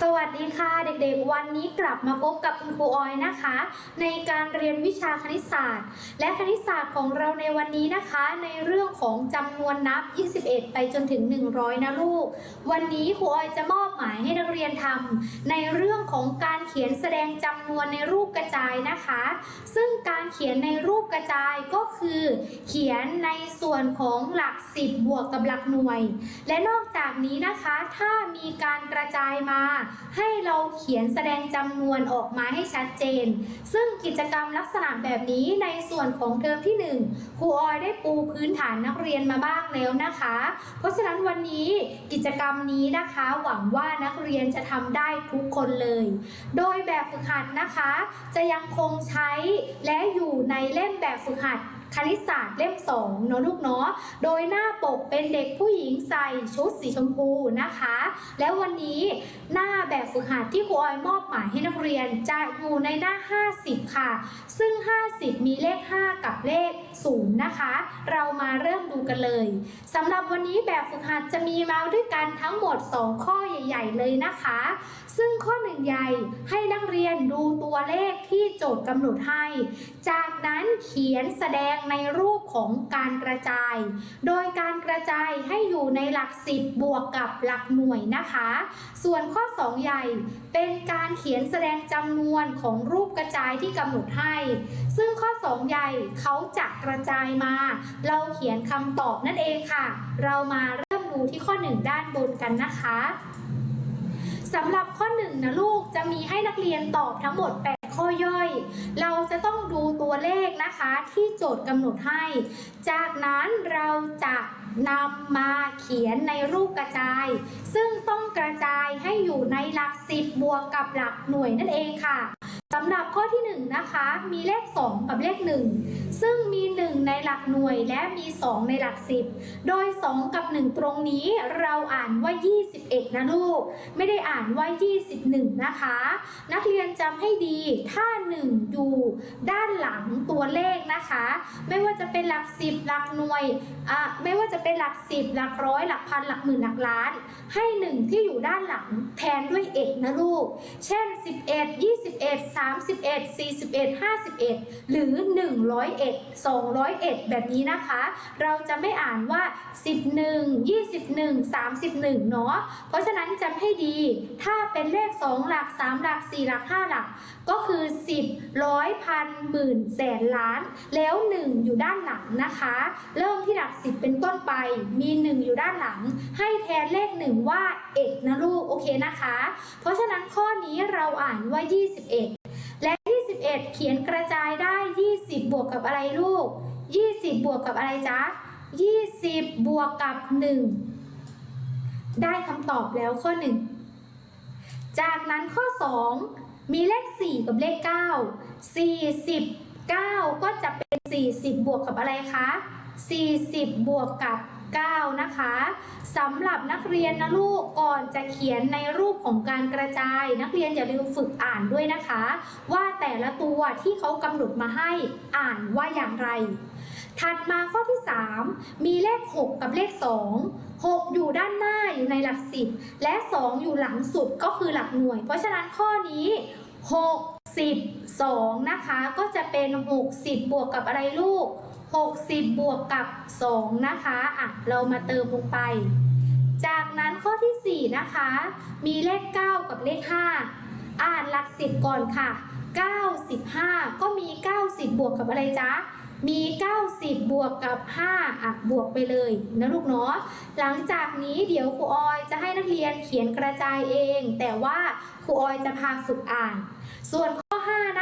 สวัสดีค่ะเด็กๆ วันนี้กลับมาพบกับคุณครูออยนะคะ ในการเรียนวิชาคณิตศาสตร์ และคณิตศาสตร์ของเราในวันนี้นะคะ ในเรื่องของจำนวนนับ 21 ไปจนถึง 100 นะลูก วันนี้ครูออยจะมอบหมายให้นักเรียนทำในเรื่องของการเขียนแสดงจำนวนในรูปกระจายนะคะ ซึ่งการเขียนในรูปกระจายก็คือ เขียนในส่วนของหลัก 10 บวกกับหลักหน่วย และนอกจากนี้นะคะถ้ามีการกระจายมาให้เราเขียนแสดงจำนวนออกมาให้ชัดเจน ซึ่งกิจกรรมลักษณะแบบนี้ในส่วนของเทอมที่ 1 ครูออยได้ปูพื้นฐานนักเรียนมาบ้างแล้วนะคะ เพราะฉะนั้นวันนี้กิจกรรมนี้นะคะ หวังว่านักเรียนจะทำได้ทุกคนเลย โดยแบบฝึกหัดนะคะ จะยังคงใช้และอยู่ในเล่มแบบฝึกหัดคณิตศาสตร์เล่ม2เนาะลูกเนาะ โดยหน้าปกเป็นเด็กผู้หญิงใส่ชุดสีชมพูนะคะ แล้ววันนี้หน้าแบบฝึกหัดที่ครูออยมอบหมายให้นักเรียนจะอยู่ในหน้า 50 ค่ะ ซึ่ง 50 มีเลข 5 กับเลข 0 นะคะ เรามาเริ่มดูกันเลยสำหรับวันนี้แบบฝึกหัดจะมีมาด้วยกันทั้งหมด 2 ข้อใหญ่ ๆ เลยนะคะ ซึ่งข้อหนึ่งใหญ่ให้นักเรียนดูตัวเลขที่โจทย์กำหนดให้ จากนั้นเขียนแสดงในรูปของการกระจาย โดยการกระจายให้อยู่ในหลัก10บบวกกับหลักหน่วยนะคะ ส่วนข้อ 2 ใหญ่เป็นการเขียนแสดงจำนวนของรูปกระจายที่กำหนดให้ ซึ่งข้อ 2 ใหญ่เขาจะกระจายมา เราเขียนคำตอบนั่นเองค่ะ เรามาเริ่มดูที่ข้อ 1 ด้านบนกันนะคะสำหรับข้อ1นะลูกจะมีให้นักเรียนตอบทั้งหมด 8 ข้อย่อย เราจะต้องดูตัวเลขนะคะที่โจทย์กำหนดให้ จากนั้นเราจะนำมาเขียนในรูปกระจาย ซึ่งต้องกระจายให้อยู่ในหลัก 10 บวกกับหลักหน่วยนั่นเองค่ะ สำหรับข้อที่1นะคะมีเลข 2 กับเลข 1 ซึ่งมี 1 ในหลักหน่วยและมี 2 ในหลัก 10 โดย 2 กับ 1 ตรงนี้เราอ่านว่า 21 นะลูก ไม่ได้อ่านว่า 21 นะคะ นักเรียนจำให้ดีถ้า 1 อยู่ด้านหลังตัวเลขนะคะ ไม่ว่าจะเป็นหลัก 10 หลักหน่วยอะไม่ว่าจะเป็นหลัก 10 หลักร้อยหลักพันหลักหมื่นหลักล้าน ให้ 1 ที่อยู่ด้านหลังแทนด้วยเอกนะลูก เช่น 11 21 31 41 51 หรือ 101 201 แบบนี้นะคะ เราจะไม่อ่านว่า 11 21 31 เนาะเพราะฉะนั้นจำให้ดี ถ้าเป็นเลข 2 หลัก 3 หลัก 4 หลัก 5 หลัก ก็คือ 10 ร้อยพันหมื่นแสนล้าน แล้ว 1 อยู่ด้านหลังนะคะ เริ่มที่หลัก 10 เป็นต้นไป มี 1 อยู่ด้านหลัง ให้แทนเลข 1 ว่าเอกนะลูก โอเคนะคะ เพราะฉะนั้นข้อนี้เราอ่านว่า 21 11 เขียนกระจายได้ 20 บวกกับอะไรลูก 20 บวกกับอะไรจ๊ะ 20 บวกกับ 1 ได้คำตอบแล้วข้อ 1 จากนั้นข้อ 2 มีเลข 4 กับเลข 9 49 ก็จะเป็น 40 บวกกับอะไรคะ 40 บวกกับ 9 นะคะสำหรับนักเรียนนะลูกก่อนจะเขียนในรูปของการกระจาย นักเรียนอย่าลืมฝึกอ่านด้วยนะคะ ว่าแต่ละตัวที่เขากำหนดมาให้อ่านว่าอย่างไร ถัดมาข้อที่ 3 มีเลข 6 กับเลข 2 6 อยู่ด้านหน้าอยู่ในหลัก10 และ 2 อยู่หลังสุดก็คือหลักหน่วย เพราะฉะนั้นข้อนี้60 2 นะคะ ก็จะเป็น 60 บวกกับอะไรลูก 60 บวกกับ 2 นะคะอะเรามาเติมลงไป จากนั้นข้อทีสี่ 4 นะคะ มีเลข 9 กับเลข 5 อ่านหลัก 10 ก่อนค่ะ 95 ก็มี 90 บวกกับอะไรจ๊ะ มี 90 บวกกับ 5 อะ บวกไปเลยนะลูกเนาะ หลังจากนี้เดี๋ยวครูออยจะให้นักเรียนเขียนกระจายเอง แต่ว่าครูออยจะพาฝึกอ่าน ส่วน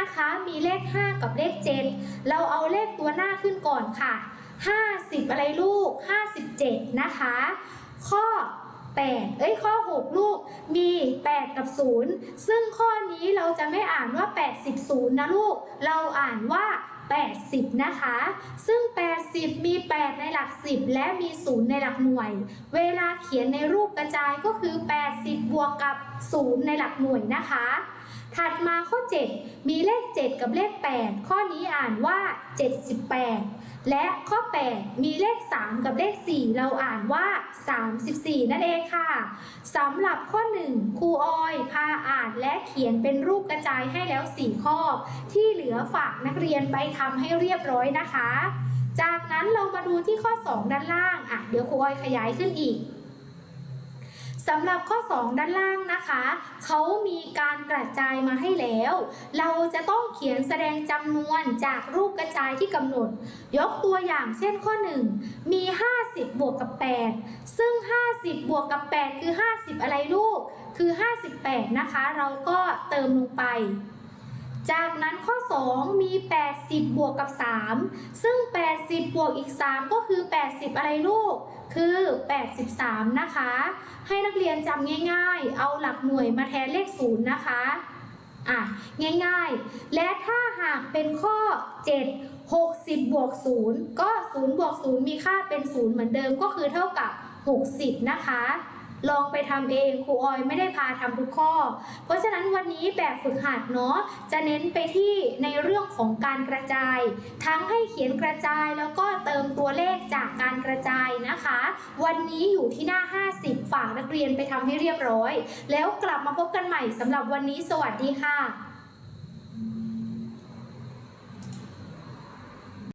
นะคะ มีเลข 5 กับเลข 7 เราเอาเลขตัวหน้าขึ้นก่อนค่ะ 50 อะไรลูก 57 นะคะ ข้อ 8 เอ้ยข้อ 6 ลูก มี 8 กับ 0 ซึ่งข้อนี้เราจะไม่อ่านว่า 80นะลูก เราอ่านว่า 80 นะคะ ซึ่ง 80 มี 8 ในหลัก 10 และมี 0 ในหลักหน่วย เวลาเขียนในรูปกระจายก็คือ 80 บวกกับ 0 ในหลักหน่วยนะคะ ถัดมาข้อ 7 มีเลข 7 กับเลข 8 ข้อนี้อ่านว่า 78 และข้อ 8 มีเลข 3 กับเลข 4 เราอ่านว่า 34 นั่นเองค่ะสำหรับข้อ 1ครูออยพาดและเขียนเป็นรูปกระจายให้แล้ว 4 ข้อ ที่เหลือฝากนักเรียนไปทำให้เรียบร้อยนะคะ จากนั้นเรามาดูที่ข้อ 2 ด้านล่างอะเดี๋ยวครูออยขยายขึ้นอีก สำหรับข้อ 2 ด้านล่างนะคะเขามีการกระจายมาให้แล้ว เราจะต้องเขียนแสดงจำนวนจากรูปกระจายที่กำหนด ยกตัวอย่างเช่นข้อ 1 มี 50 บวกกับ 8 ซึ่ง 50 บวกกับ 8 คือ 50 อะไรลูก คือ 58 นะคะ เราก็เติมลงไป จากนั้นข้อ 2 มี 80 บวกกับ 3 ซึ่ง 80 บวกอีก 3 ก็คือ 80 อะไรลูก คือ 83 นะคะ ให้นักเรียนจำง่ายๆ เอาหลักหน่วยมาแทนเลข 0 นะคะอะง่ายๆ และถ้าหากเป็นข้อ 7 60 บวก 0 ก็ 0 บวก 0 มีค่าเป็น 0 เหมือนเดิมก็คือเท่ากับ 60 นะคะ ลองไปทำเองครูออยไม่ได้พาทำทุกข้อ เพราะฉะนั้นวันนี้แบบฝึกหัดเนาะจะเน้นไปที่ในเรื่องของการกระจาย ทั้งให้เขียนกระจายแล้วก็เติมตัวเลขจากการกระจายนะคะ วันนี้อยู่ที่หน้า 50 ฝากนักเรียนไปทำให้เรียบร้อย แล้วกลับมาพบกันใหม่สำหรับวันนี้สวัสดีค่ะ